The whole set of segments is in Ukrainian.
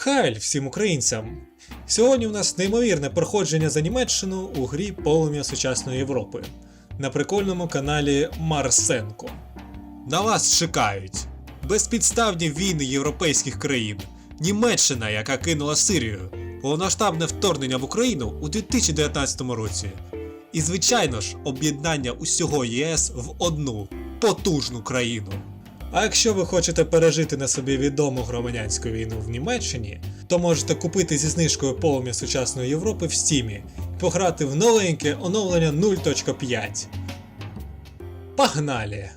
Хайль всім українцям! Сьогодні у нас неймовірне проходження за Німеччину у грі Полум'я сучасної Європи на прикольному каналі Марсенко. На вас чекають безпідставні війни європейських країн, Німеччина, яка кинула Сирію, повномасштабне вторгнення в Україну у 2019 році. І, звичайно ж, об'єднання усього ЄС в одну потужну країну. А якщо ви хочете пережити на собі відому громадянську війну в Німеччині, то можете купити зі знижкою полум'я сучасної Європи в Стімі і пограти в новеньке оновлення 0.5. Погнали!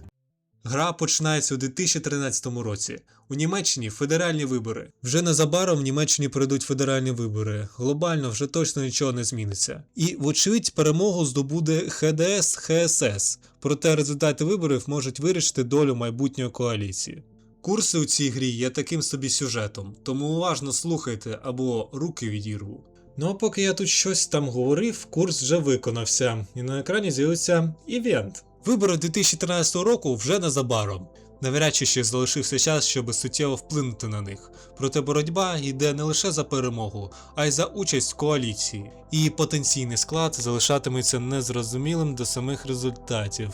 Гра починається у 2013 році. У Німеччині федеральні вибори. Вже незабаром в Німеччині пройдуть федеральні вибори. Глобально вже точно нічого не зміниться. І, вочевидь, перемогу здобуде ХДС ХСС. Проте результати виборів можуть вирішити долю майбутньої коаліції. Курси у цій грі є таким собі сюжетом, тому уважно слухайте або руки відірву. Ну а поки я тут щось там говорив, курс вже виконався, і на екрані з'явився івент. Вибори 2013 року вже незабаром. Навряд чи ще залишився час, щоб суттєво вплинути на них. Проте боротьба йде не лише за перемогу, а й за участь в коаліції. І потенційний склад залишатиметься незрозумілим до самих результатів.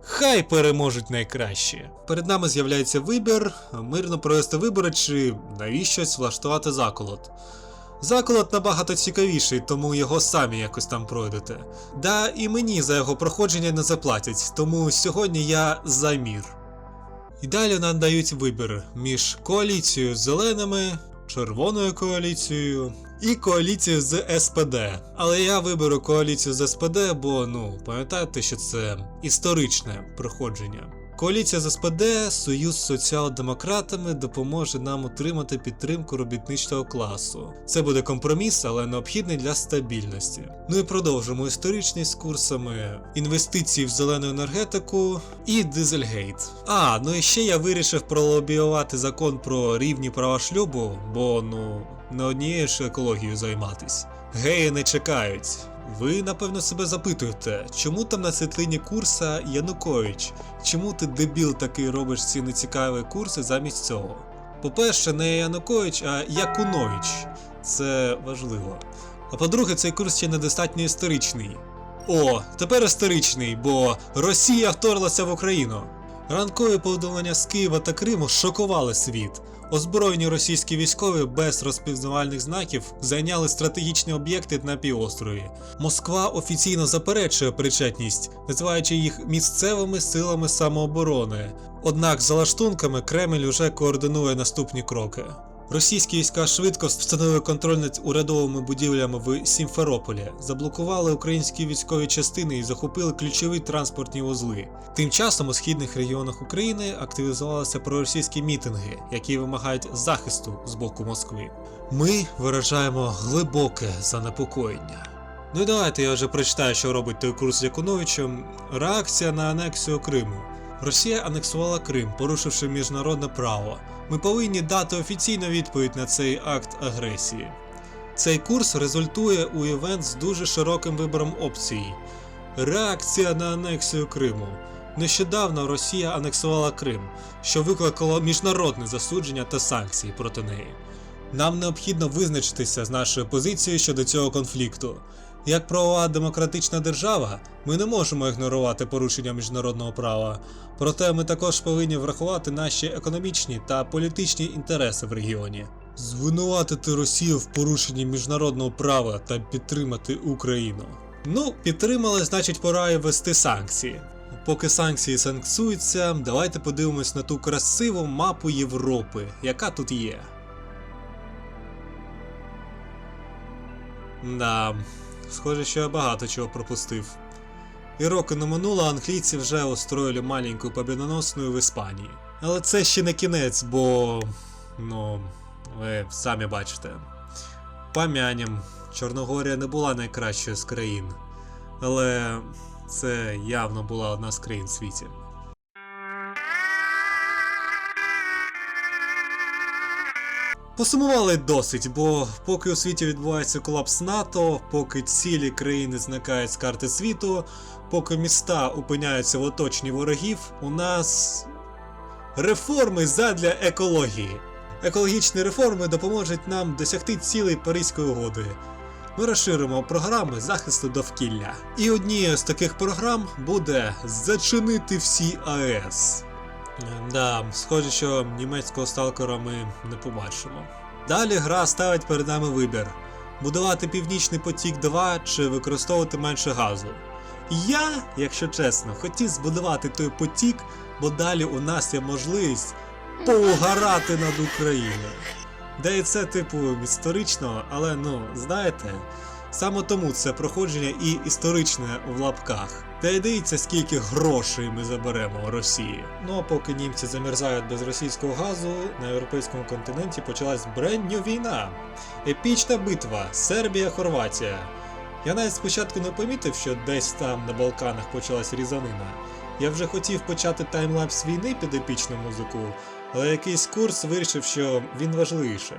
Хай переможуть найкраще. Перед нами з'являється вибір, мирно провести вибори чи навіщось влаштувати заколот. Заколот набагато цікавіший, тому його самі якось там пройдете. Да і мені за його проходження не заплатять, тому сьогодні я за мір. І далі нам дають вибір між коаліцією з зеленими, червоною коаліцією і коаліцією з СПД. Але я виберу коаліцію з СПД, бо ну пам'ятаєте, що це історичне проходження. Коаліція з СПД, Союз з соціал-демократами допоможе нам отримати підтримку робітничого класу. Це буде компроміс, але необхідний для стабільності. Ну і продовжимо історичність з курсами інвестиції в зелену енергетику і Дизельгейт. А, ну і ще я вирішив пролобіювати закон про рівні права шлюбу, бо ну не однією ж екологією займатись. Геї не чекають. Ви напевно себе запитуєте, чому там на світлині курса Янукович? Чому ти дебіл такий робиш ці нецікаві курси замість цього? По-перше, не Янукович, а Якунович. Це важливо. А по-друге, цей курс ще недостатньо історичний. О, тепер історичний, бо Росія вторглася в Україну. Ранкові повідомлення з Києва та Криму шокували світ. Озброєні російські військові без розпізнавальних знаків зайняли стратегічні об'єкти на півострові. Москва офіційно заперечує причетність, називаючи їх місцевими силами самооборони. Однак за лаштунками Кремль уже координує наступні кроки. Російські війська швидко встановили контроль над урядовими будівлями в Сімферополі, заблокували українські військові частини і захопили ключові транспортні вузли. Тим часом у східних регіонах України активізувалися проросійські мітинги, які вимагають захисту з боку Москви. Ми виражаємо глибоке занепокоєння. Ну і давайте я вже прочитаю, що робить той курс Якуновичем. Реакція на анексію Криму. Росія анексувала Крим, порушивши міжнародне право. Ми повинні дати офіційну відповідь на цей акт агресії. Цей курс результує у івент з дуже широким вибором опцій. Реакція на анексію Криму. Нещодавно Росія анексувала Крим, що викликало міжнародне засудження та санкції проти неї. Нам необхідно визначитися з нашою позицією щодо цього конфлікту. Як правова демократична держава, ми не можемо ігнорувати порушення міжнародного права, проте ми також повинні врахувати наші економічні та політичні інтереси в регіоні. Звинуватити Росію в порушенні міжнародного права та підтримати Україну. Ну, підтримали, значить, пора і ввести санкції. Поки санкції санкцюються, давайте подивимось на ту красиву мапу Європи, яка тут є. Да, схоже, що я багато чого пропустив. І роки не минуло, англійці вже устроїли маленьку побідоносну в Іспанії. Але це ще не кінець, бо. ну, ви самі бачите. Пам'янім, Чорногорія не була найкращою з країн. Але це явно була одна з країн в світі. Посумували досить, бо поки у світі відбувається колапс НАТО, поки цілі країни зникають з карти світу, поки міста опиняються в оточенні ворогів, у нас реформи задля екології. Екологічні реформи допоможуть нам досягти цілей Паризької угоди. Ми розширимо програми захисту довкілля. І однією з таких програм буде зачинити всі АЕС. Да, схоже, що німецького сталкера ми не побачимо. Далі гра ставить перед нами вибір: будувати Північний потік 2 чи використовувати менше газу. Я, якщо чесно, хотів збудувати той потік, бо далі у нас є можливість поугарати над Україною. Де і це, типу, історично, але ну, знаєте, саме тому це проходження і історичне в лапках. Та й дивіться, скільки грошей ми заберемо у Росії. Ну а поки німці замерзають без російського газу, на європейському континенті почалась брендню війна. Епічна битва Сербія-Хорватія. Я навіть спочатку не помітив, що десь там на Балканах почалась різанина. Я вже хотів почати таймлапс війни під епічну музику, але якийсь курс вирішив, що він важливіше.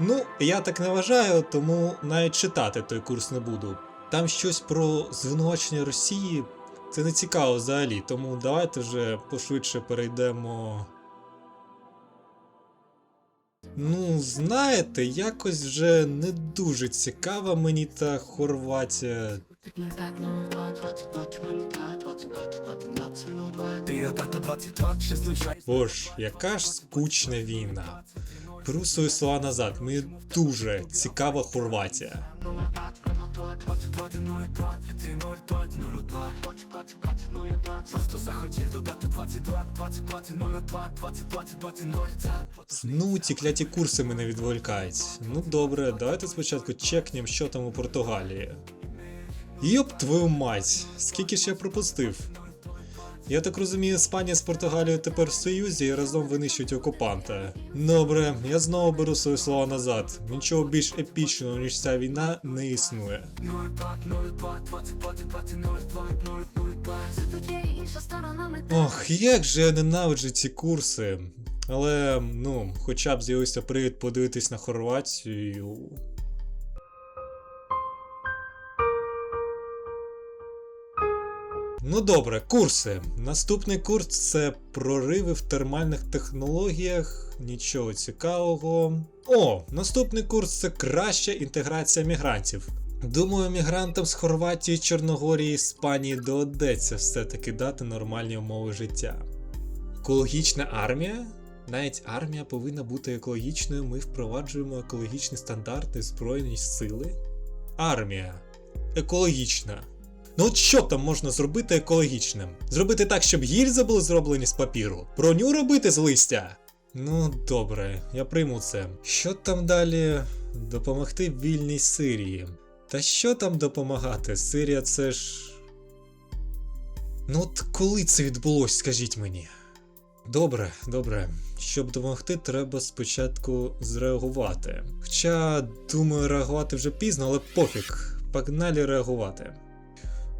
Ну, я так не вважаю, тому навіть читати той курс не буду. Там щось про звинувачення Росії, це не цікаво взагалі, тому давайте вже пошвидше перейдемо. Ну, знаєте, якось вже не дуже цікава мені та Хорватія. Бож, яка ж скучна війна. Беру свої слова назад, мені дуже цікава Хорватія. Ну, ці кляті курси мене відволікають. Ну добре, давайте спочатку чекнем, що там у Португалії. Йоп твою мать, скільки ж я пропустив. Я так розумію, Іспанія з Португалією тепер в союзі і разом винищують окупанта. Добре, я знову беру свої слова назад. Нічого більш епічного, ніж ця війна, не існує. Ох, як же я ненавиджу ці курси. Але, ну, хоча б з'явився привід подивитись на Хорватію. Ну добре, курси. Наступний курс це прориви в термальних технологіях. Нічого цікавого. О, наступний курс це краща інтеграція мігрантів. Думаю, мігрантам з Хорватії, Чорногорії, Іспанії доведеться все-таки дати нормальні умови життя. Екологічна армія? Навіть армія повинна бути екологічною. Ми впроваджуємо екологічні стандарти Збройні сили. Армія. Екологічна. Ну от що там можна зробити екологічним? Зробити так, щоб гільзи були зроблені з папіру? Броню робити з листя? Ну, добре, я прийму це. Що там далі? Допомогти вільній Сирії. Та що там допомагати? Сирія це ж. Ну от коли це відбулось, скажіть мені. Добре, добре. Щоб допомогти, треба спочатку зреагувати. Хоча, думаю, реагувати вже пізно, але пофіг. Погнали реагувати.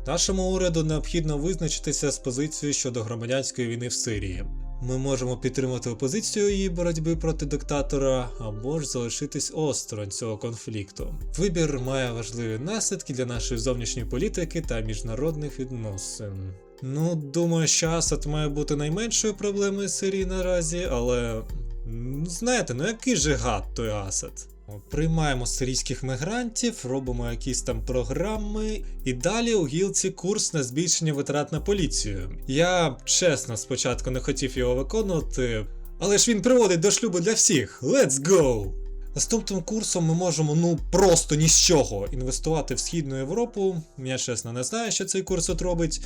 Нашому уряду необхідно визначитися з позицією щодо громадянської війни в Сирії. Ми можемо підтримати опозицію її боротьби проти диктатора, або ж залишитись осторонь цього конфлікту. Вибір має важливі наслідки для нашої зовнішньої політики та міжнародних відносин. Ну, думаю, що Асад має бути найменшою проблемою Сирії наразі, але. Знаєте, ну який же гад той Асад? Приймаємо сирійських мігрантів, робимо якісь там програми, і далі у гілці курс на збільшення витрат на поліцію. Я чесно спочатку не хотів його виконувати, але ж він приводить до шлюбу для всіх. Let's go! Наступним курсом ми можемо ну просто ні з чого інвестувати в Східну Європу. Я чесно не знаю, що цей курс от робить.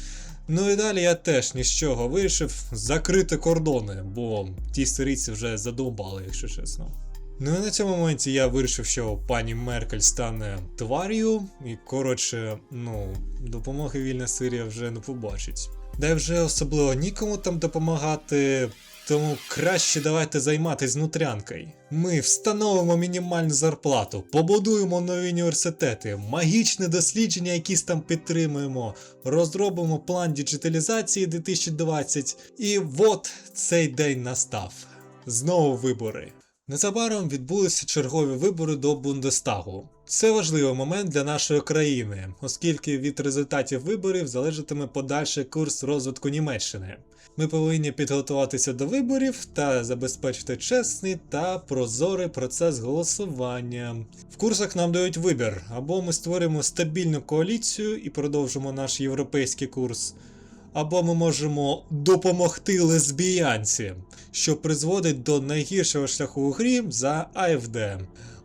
Ну і далі я теж ні з чого вирішив закрити кордони, бо ті сирійці вже задовбали, якщо чесно. Ну і на цьому моменті я вирішив, що пані Меркель стане твар'ю, і коротше, ну, допомоги вільна Сирія вже не побачить. Де вже особливо нікому там допомагати, тому краще давайте займатися внутрянкою. Ми встановимо мінімальну зарплату, побудуємо нові університети, магічне дослідження, якісь там підтримуємо, розробимо план діджиталізації 2020, і от цей день настав. Знову вибори. Незабаром відбулися чергові вибори до Бундестагу. Це важливий момент для нашої країни, оскільки від результатів виборів залежатиме подальший курс розвитку Німеччини. Ми повинні підготуватися до виборів та забезпечити чесний та прозорий процес голосування. В курсах нам дають вибір: або ми створимо стабільну коаліцію і продовжимо наш європейський курс, або ми можемо допомогти лесбіянці, що призводить до найгіршого шляху у грі за АФД.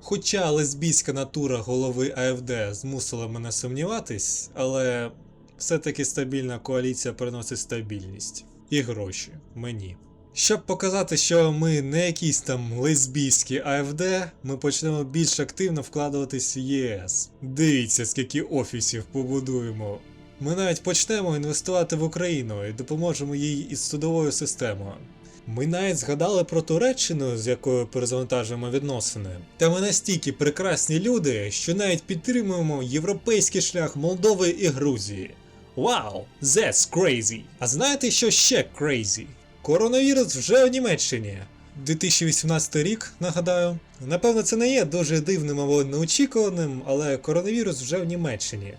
Хоча лесбійська натура голови АФД змусила мене сумніватись, але все-таки стабільна коаліція приносить стабільність і гроші мені. Щоб показати, що ми не якісь там лесбійські АФД, ми почнемо більш активно вкладуватись в ЄС. Дивіться, скільки офісів побудуємо. Ми навіть почнемо інвестувати в Україну і допоможемо їй із судовою системою. Ми навіть згадали про Туреччину, з якою перезавантажуємо відносини. Та ми настільки прекрасні люди, що навіть підтримуємо європейський шлях Молдови і Грузії. Вау, that's crazy! А знаєте, що ще crazy? Коронавірус вже у Німеччині. 2018 рік, нагадаю. Напевно, це не є дуже дивним або неочікуваним, але коронавірус вже в Німеччині.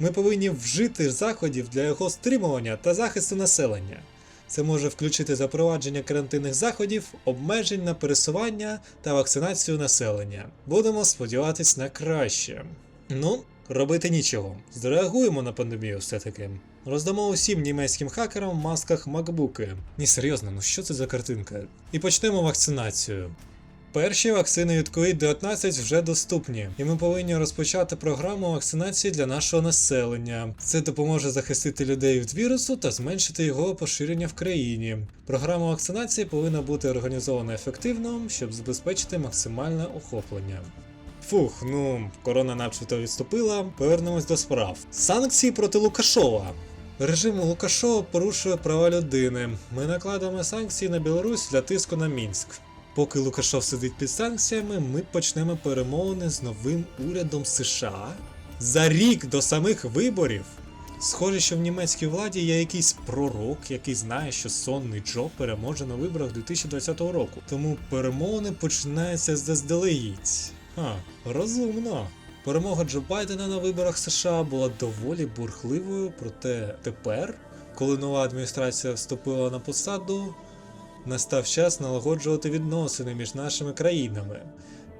Ми повинні вжити заходів для його стримування та захисту населення. Це може включити запровадження карантинних заходів, обмежень на пересування та вакцинацію населення. Будемо сподіватись на краще. Ну, робити нічого. Зреагуємо на пандемію все-таки. Роздамо усім німецьким хакерам в масках макбуки. Ні, серйозно, ну що це за картинка? І почнемо вакцинацію. Перші вакцини від COVID-19 вже доступні, і ми повинні розпочати програму вакцинації для нашого населення. Це допоможе захистити людей від вірусу та зменшити його поширення в країні. Програма вакцинації повинна бути організована ефективно, щоб забезпечити максимальне охоплення. Фух, ну, корона начебто відступила, повернемось до справ. Санкції проти Лукашова. Режим Лукашова порушує права людини. Ми накладемо санкції на Білорусь для тиску на Мінськ. Поки Лукашов сидить під санкціями, ми почнемо перемовини з новим урядом США за рік до самих виборів. Схоже, що в німецькій владі є якийсь пророк, який знає, що сонний Джо переможе на виборах 2020 року. Тому перемовини починаються заздалегідь. Ха, розумно. Перемога Джо Байдена на виборах США була доволі бурхливою, проте тепер, коли нова адміністрація вступила на посаду, настав час налагоджувати відносини між нашими країнами.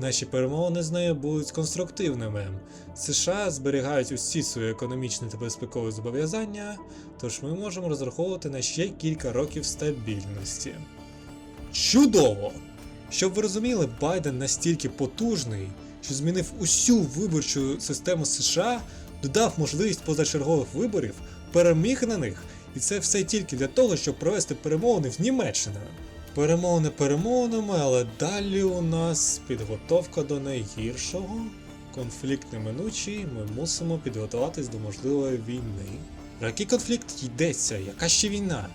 Наші перемовини з нею будуть конструктивними. США зберігають усі свої економічні та безпекові зобов'язання, тож ми можемо розраховувати на ще кілька років стабільності. Чудово! Щоб ви розуміли, Байден настільки потужний, що змінив усю виборчу систему США, додав можливість позачергових виборів, переміг на них, і це все тільки для того, щоб провести перемовини з Німеччиною. Перемовини перемовинами, але далі у нас підготовка до найгіршого. Конфлікт неминучий, ми мусимо підготуватись до можливої війни. Про який конфлікт йдеться? Яка ще війна?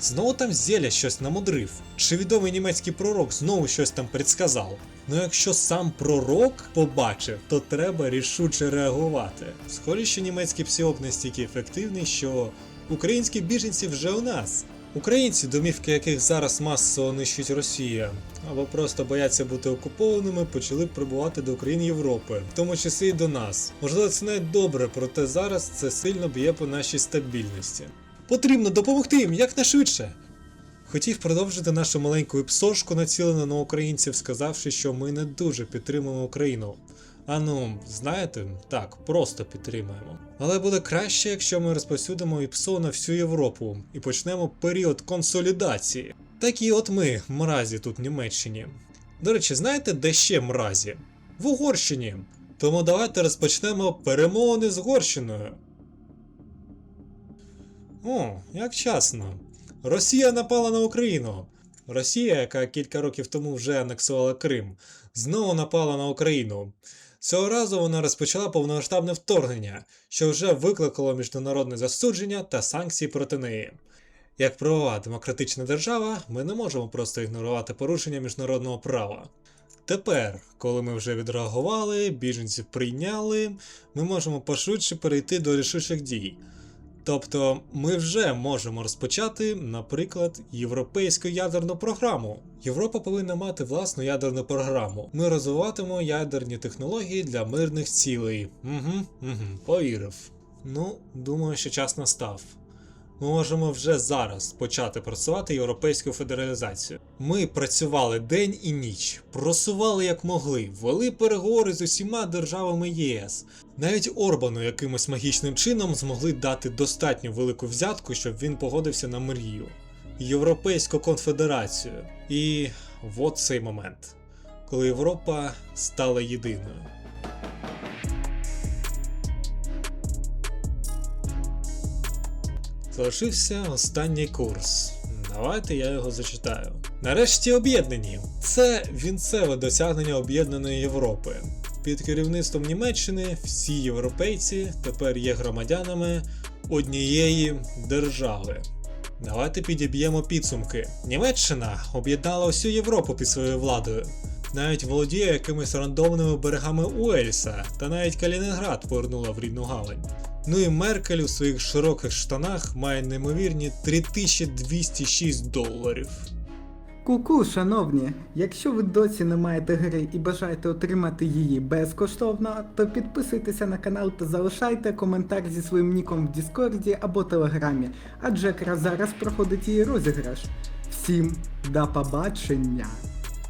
Знову там Зеля щось намудрив. Чи відомий німецький пророк знову щось там предсказав? Ну якщо сам пророк побачив, то треба рішуче реагувати. Схоже, що німецький псіоп настільки ефективний, що українські біженці вже у нас. Українці, домівки яких зараз масово нищить Росія, або просто бояться бути окупованими, почали прибувати до країн Європи, в тому числі і до нас. Можливо, це навіть добре, проте зараз це сильно б'є по нашій стабільності. Потрібно допомогти їм якнайшвидше. Хотів продовжити нашу маленьку епсошку, націлену на українців, сказавши, що ми не дуже підтримуємо Україну. А ну, знаєте, так, просто підтримуємо. Але буде краще, якщо ми розповсюдимо ІПСО на всю Європу і почнемо період консолідації. Такі от ми, мразі тут в Німеччині. До речі, знаєте, де ще мразі? В Угорщині. Тому давайте розпочнемо перемовини з Угорщиною. О, як часно. Росія напала на Україну. Росія, яка кілька років тому вже анексувала Крим, знову напала на Україну. Цього разу вона розпочала повномасштабне вторгнення, що вже викликало міжнародне засудження та санкції проти неї. Як правова демократична держава, ми не можемо просто ігнорувати порушення міжнародного права. Тепер, коли ми вже відреагували, біженців прийняли, ми можемо пошвидше перейти до рішучих дій. Тобто ми вже можемо розпочати, наприклад, європейську ядерну програму. Європа повинна мати власну ядерну програму. Ми розвиватимемо ядерні технології для мирних цілей. Угу, угу, повірив. Ну, думаю, що час настав. Ми можемо вже зараз почати працювати європейську федералізацію. Ми працювали день і ніч, просували як могли, вели переговори з усіма державами ЄС. Навіть Орбану якимось магічним чином змогли дати достатньо велику взятку, щоб він погодився на мрію. Європейську конфедерацію. І от цей момент, коли Європа стала єдиною. Залишився останній курс. Давайте я його зачитаю. Нарешті об'єднані. Це вінцеве досягнення об'єднаної Європи. Під керівництвом Німеччини всі європейці тепер є громадянами однієї держави. Давайте підіб'ємо підсумки. Німеччина об'єднала всю Європу під своєю владою. Навіть володіє якимись рандомними берегами Уельса, та навіть Калінінград повернула в рідну гавань. Ну і Меркель у своїх широких штанах має неймовірні 3206 доларів. Ку-ку, шановні, якщо ви досі не маєте гри і бажаєте отримати її безкоштовно, то підписуйтеся на канал та залишайте коментар зі своїм ніком в Діскорді або Телеграмі, адже якраз зараз проходить її розіграш. Всім до побачення!